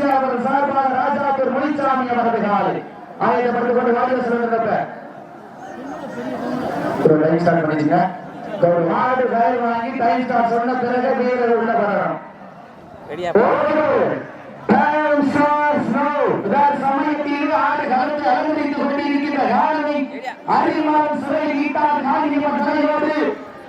நாச்சியார் அவர்கள் சார்பாக ராஜாத்தூர் முனிசாமி அவரது காலை. ஆயத்தப்பட்டுக் கொண்டு வாடிய சொல்லுங்க ஒரு டைம் ஸ்டார்ட் பண்ணிடுங்க. ஒரு மாடு வேலை வாங்கி டைம் ஸ்டார்ட் சொன்ன பிறகு வீரர் உள்ள வரணும். இதார் சமயத்தில் ஆடு கலந்து அலங்கரித்துக் கொண்டிருக்கின்ற காலனை அறிமான் ஈட்டான் தலையோடு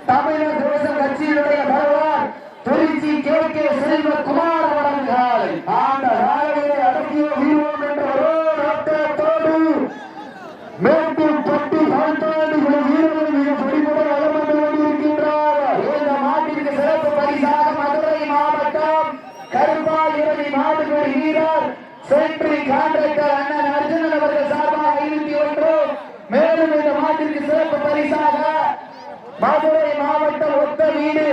தமிழக தேச கட்சியினுடைய தலைவர் திருச்சி கே கே செல்வகுமார் அவர்கள் ஆண்ட காலையை அடக்கிய வீரோம் என்ற ஒரு ரத்தத்தோடு மேட்டூர் பட்டி வாழ்த்தாண்டு வீரர்கள் மிக படிப்புடன் வளம் வந்து கொண்டிருக்கின்றார் இந்த மாட்டிற்கு சிறப்பு பரிசாக மதுரை மாவட்டம் கருப்பாயிரணி மாடுகள் வீரர் சென்ட்ரி கான்ட்ராக்டர் அண்ணன் அர்ஜுனன் அவர்கள் சார்பாக ஐநூத்தி ஒன்று. மேலும் இந்த மாட்டிற்கு சிறப்பு பரிசாக மதுரை மாவட்டம் ஒத்த வீடு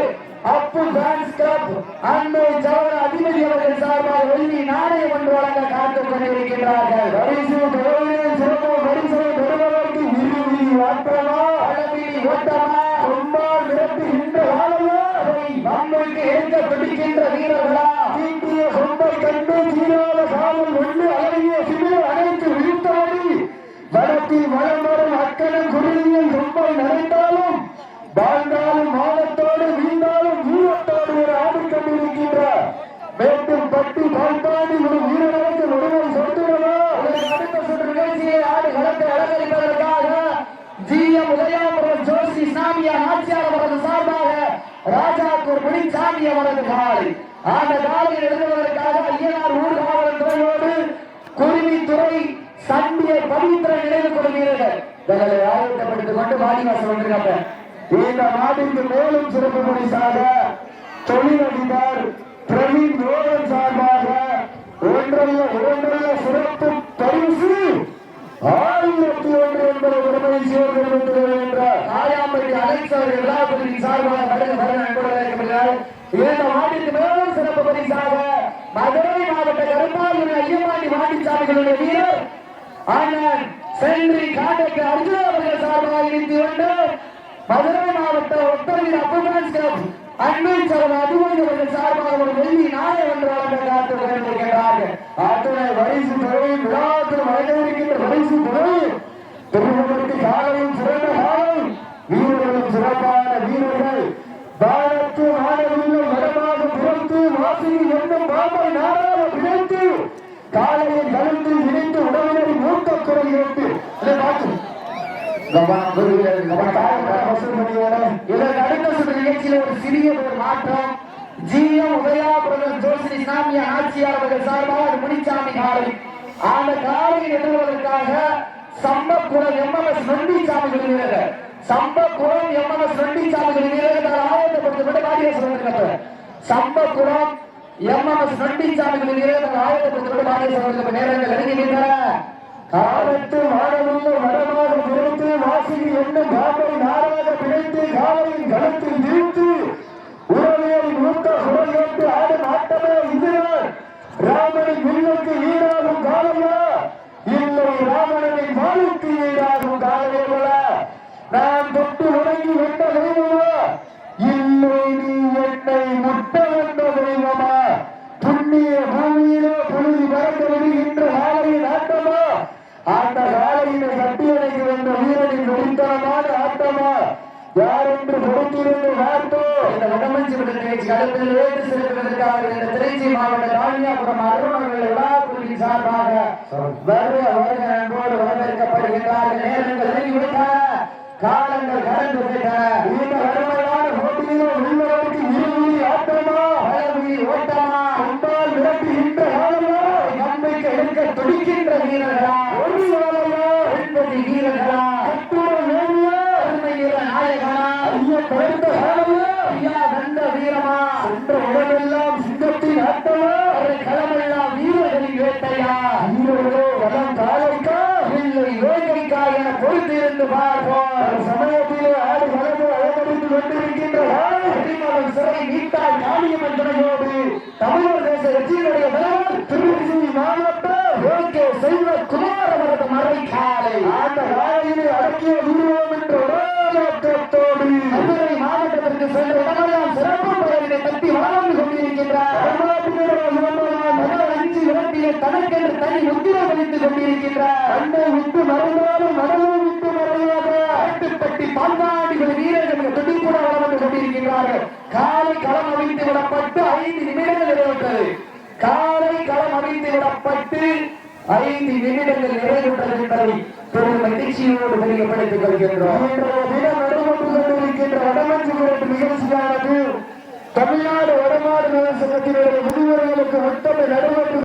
அப்பு ஃபேன்ஸ் கிளப் அன்பு ஜவர அதிபதி அவர்கள் சார்பாக வெள்ளி நாணயம் ஒன்று வழங்க காத்துக் கொண்டிருக்கிறார்கள் பரிசு பெறுவதில் சிறப்பு பரிசு பெறுவதற்கு விரும்பி ஆட்டமா அளவில் ஓட்டமா ரொம்ப நிரப்பி வாழவோ அதை நம்மளுக்கு ஏற்க பிடிக்கின்ற வீரர்களா கண்டு தீராத காலம் ஒன்று அழகிய சிறு அனைத்து விழித்தபடி வடத்தில் வளம் வரும் அக்கனும் குருதியில் ரொம்ப நிறைந்தாலும் வாழ்ந்தாலும் மானத்தோடு வீழ்ந்தாலும் வீரத்தோடு ஒரு ஆடி கொண்டிருக்கின்ற மேட்டும் பட்டி பால்பாடி ஒரு வீரர்களுக்கு ஒருவன் சொல்லுகிறதா அடுத்த சுற்று நிகழ்ச்சியை ஆடு கலந்து அலங்கரிப்பதற்காக ஜி எம் உதயாபுரம் ஜோசி சாமியார் ஆட்சியாளர் அவரது சார்பாக ராஜாக்கூர் முனிசாமி அவரது காலை அந்த காலையில் எழுதுவதற்காக ஐயனார் ஊர் காவலர் துறையோடு குருவித்துறை சண்டியை பவித்திர நினைவு கொள்வீர்கள். தங்களை ஆயத்தப்படுத்திக் கொண்டு வாடிவாசல் வந்திருக்காங்க. இந்த நாட்டிற்கு மேலும் சிறப்பு பரிசாக தொழிலதிபர் பிரவீன் யோகன் சார்பாக ஒன்றைய ஒன்றைய சிறப்பு பரிசு ஆயிரத்தி ஒன்று என்பது உடமை சேர்ந்திருக்கிறது என்ற காயாம்பட்டி அலைச்சவர் எல்லாபதியின் சார்பாக வருக வருக அன்புடன் இந்த ஆண்டிற்கு மேலும் சிறப்பு பரிசாக மதுரை மாவட்ட கருப்பாயூர் ஐயமாண்டி வாண்டிச்சாமிகளுடைய வீரர் அண்ணன் சென்றி காட்டைக்கு அர்ஜுன அவர்கள் சார்பாக இணைந்து கொண்டு மதுரை மாவட்ட ஒத்தவீர் அப்புமான்ஸ் கிளப் அன்பை சரண அதிபதி அவர்கள் சார்பாக ஒரு வெள்ளி நாளை ஒன்று வழங்க காத்து கொண்டிருக்கிறார்கள் அத்தனை வயசு துறை விழாத்தில் வழங்கவிருக்கின்ற இருக்கின்ற வயசு திருமணத்திற்கு காலையில் வசூல் பண்ணுகிறது. இதற்கு அடுத்த சுற்று நிகழ்ச்சியில் ஒரு சிறிய ஒரு மாற்றம். ஜிஎம் உதயாபுரம் ஜோசினி சாமியா நாச்சியார் அவர்கள் சார்பாக ஒரு காலை. அந்த காலையில் எதிர்வதற்காக சம்பக்குளம் எம்எம்எஸ் நொண்டிச்சாமி வீரர்கள் சம்பக்குளம் எம்எம்எஸ் நொண்டிச்சாமி வீரர்கள் ஆயத்தப்படுத்தப்பட்டு காரியம் சொல்லுங்க எம்எம் எம்எம்எஸ் நொண்டிச்சாமி வீரர்கள் ஆயத்தப்படுத்தப்பட்டு நேரங்கள் நெருங்கிவிட்டன காலத்து மாணவர்கள் மரமாக பிழைத்து வாசியில் என்னும் பாம்பை நாராக பிழைத்து காலையில் களத்தில் வீழ்த்து உறவியல் மூத்த குரல் ஆடும் ஆட்டமே இதுதான். ராமனின் வில்லுக்கு ஈடாகும் காலையா? இல்லை ராவணனின் வாழுக்கு ஈடாகும் காலையா நான் தொட்டு உறங்கி வெட்ட தெய்வமா இல்லை நீ என்னை முட்ட வந்த தெய்வமா புண்ணிய பூமியிலே புழுதி பறந்து விடுகின்ற காலையின் ஆட்டமா அந்த காலையினை கட்டியணைக்கு வந்த வீரனின் வெடித்தனமான ஆட்டமா யார் என்று இந்த வடமஞ்சி விட நிகழ்ச்சி வேறு செல்வதற்காக இந்த திருச்சி மாவட்ட தானியாபுரம் அருணர்கள் விழாக்குழுவின் சார்பாக வருக வருக அன்போடு வரவேற்கப்படுகின்றார்கள் நேரங்கள் காலங்கள் கடந்து விட்டன இந்த வறுமையான போட்டியிலே உள்ளவருக்கு இருவி ஆட்டமா அழவி ஓட்டமா கொண்டால் விரட்டுகின்ற காலமா நம்பிக்கை எடுக்க துடிக்கின்ற வீரர்களா ஒரு காலையா என்பது வீரர்களா கட்டுரை வேணியா அருமை வீர நாயகனா ஐயா பிறந்த காலையா ஐயா வந்த வீரமா சென்ற உடலெல்லாம் சிங்கத்தின் ஆட்டமா ஒரு களமெல்லாம் வீரர்களின் வேட்டையா வீரர்களோ வளம் காலைக்கா இல்லை வேட்டைக்கா என பொறுத்திருந்து பார்ப்போம் ஒரு சமயத்திலே ஆடு வளர்ந்து அழகடித்து கொண்டிருக்கின்ற சிறை நீட்டால் காளியம்மன் துணையோடு தமிழர் தேச கட்சியினுடைய தலைவர் திருச்சி மாவட்ட ஓகே செல்வ குமார் அவரது மறைக்காலை அந்த காலையிலே அடக்கிய வீரோம் என்ற ஒரே மதுரை மாவட்டத்திற்கு சென்ற இடமெல்லாம் சிறப்பு பதவியை தட்டி வாழ்ந்து கொண்டிருக்கின்றார் தனக்கென்று தனி முத்திரை பதித்துக் கொண்டிருக்கின்றார் அன்னை விட்டு மறைந்தாலும் மறந்து கட்டி பால்வாடிகள் வீரர்கள் துடிப்புட வளம் வந்து கொண்டிருக்கின்றார்கள் காலை களம் அமைத்து விடப்பட்டு ஐந்து நிமிடங்கள் நிறைவேற்றது. காலை களம் அமைத்து விடப்பட்டு ஐந்து நிமிடங்கள் நிறைவேற்றது என்பதை பெரும் மகிழ்ச்சியோடு தெரியப்படுத்திக் கொள்கின்றோம். வடமஞ்சு நிகழ்ச்சியானது தமிழ்நாடு வடமாடு நகர சங்கத்தினுடைய விதிமுறைகளுக்கு உட்பட்டு நடைபெற்று